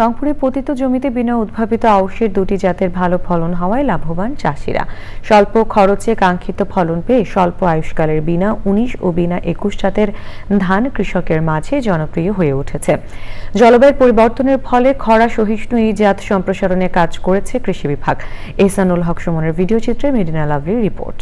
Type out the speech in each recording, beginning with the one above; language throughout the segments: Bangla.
রংপুরে পতিত জমিতে বিনা উদ্ভাবিত আউশের দুটি জাতের ভালো ফলন হওয়ায় লাভবান চাষিরা। স্বল্প খরচে কাঙ্ক্ষিত ফলন পেয়ে স্বল্প আয়ুষ্কালের বিনা উনিশ ও বিনা একুশ জাতের ধান কৃষকের মাঝে জনপ্রিয় হয়ে উঠেছে। জলবায়ুর পরিবর্তনের ফলে খরা সহিষ্ণু এই জাত সম্প্রসারণে কাজ করেছে কৃষি বিভাগ। এহসানুল হক সুমনের ভিডিও চিত্রে মেডিনা লাভলির রিপোর্ট।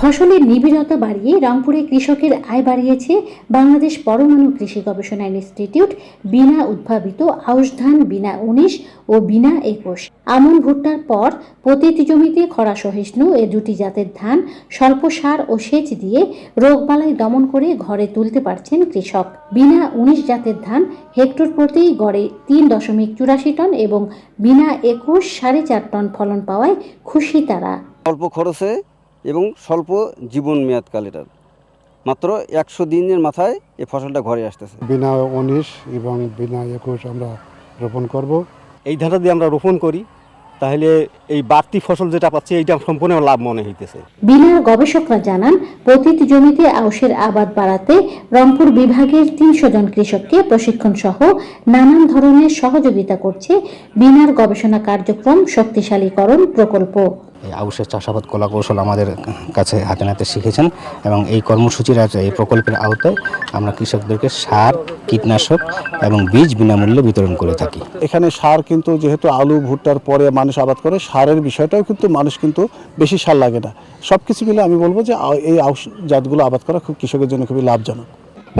ফসলের নিবিড়তা বাড়িয়ে রংপুরে কৃষকের আয় বাড়িয়েছে বাংলাদেশ পরমাণু কৃষি গবেষণা ইনস্টিটিউট, বিনা উদ্ভাবিত আউশ ধান, বিনা উনিশ ও বিনা একুশ। আমন ভুট্টার পর পতিত জমিতে খরা সহিষ্ণু, এ দুটি জাতের ধান স্বল্প সার ও সেচ দিয়ে রোগবালাই দমন করে ঘরে তুলতে পারছেন কৃষক। বিনা উনিশ জাতের ধান হেক্টর প্রতি গড়ে তিন দশমিক চুরাশি টন এবং বিনা একুশ সাড়ে চার টন ফলন পাওয়ায় খুশি তারা। অল্প খরচে এবং স্বল্প জীবন মেয়াদকাল এটার। মাত্র একশো দিনের মাথায় এই ফসলটা ঘরে আসতেছে। বিনা উনিশ এবং বিনা একুশ আমরা রোপণ করব। এই ধানটা দিয়ে আমরা রোপণ করি তাহলে এই বাড়তি ফসল যেটা পাচ্ছি এইটা সম্পূর্ণ লাভ মনে হইতেছে। বিনার গবেষকরা জানান পতিত জমিতে আউশের আবাদ বাড়াতে রংপুর বিভাগের তিনশো জন কৃষককে প্রশিক্ষণ সহ নানান ধরনের সহযোগিতা করছে বিনার গবেষণা কার্যক্রম শক্তিশালীকরণ প্রকল্প। এই আউশের চাষাবাদ কলা কৌশল আমাদের কাছে হাতে নাতে শিখেছেন এবং এই কর্মসূচির এই প্রকল্পের আওতায় আমরা কৃষকদেরকে সার কীটনাশক এবং বীজ বিনামূল্যে বিতরণ করে থাকি। এখানে সার কিন্তু যেহেতু আলু ভুট্টার পরে মানুষ আবাদ করে সারের বিষয়টাও কিন্তু মানুষ কিন্তু বেশি সার লাগে না। সব কিছু মিলে আমি বলব যে এই আউশ জাতগুলো আবাদ করা খুব কৃষকের জন্য খুবই লাভজনক।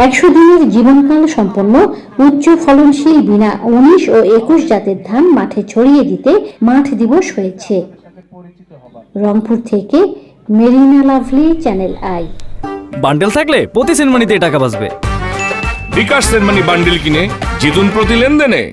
একশো দিনের জীবনকাল সম্পন্ন উচ্চ ফলনশীল বিনা উনিশ ও একুশ জাতের ধান মাঠে ছড়িয়ে দিতে মাঠ দিবস হয়েছে। রংপুর থেকে Marina Lovely channel I. Bundle থাকলে প্রতি সেনমানিতে টাকা বাঁচবে। বিকাশ সেনমানি বান্ডেল কিনে জিতুন প্রতি লেনদেনে।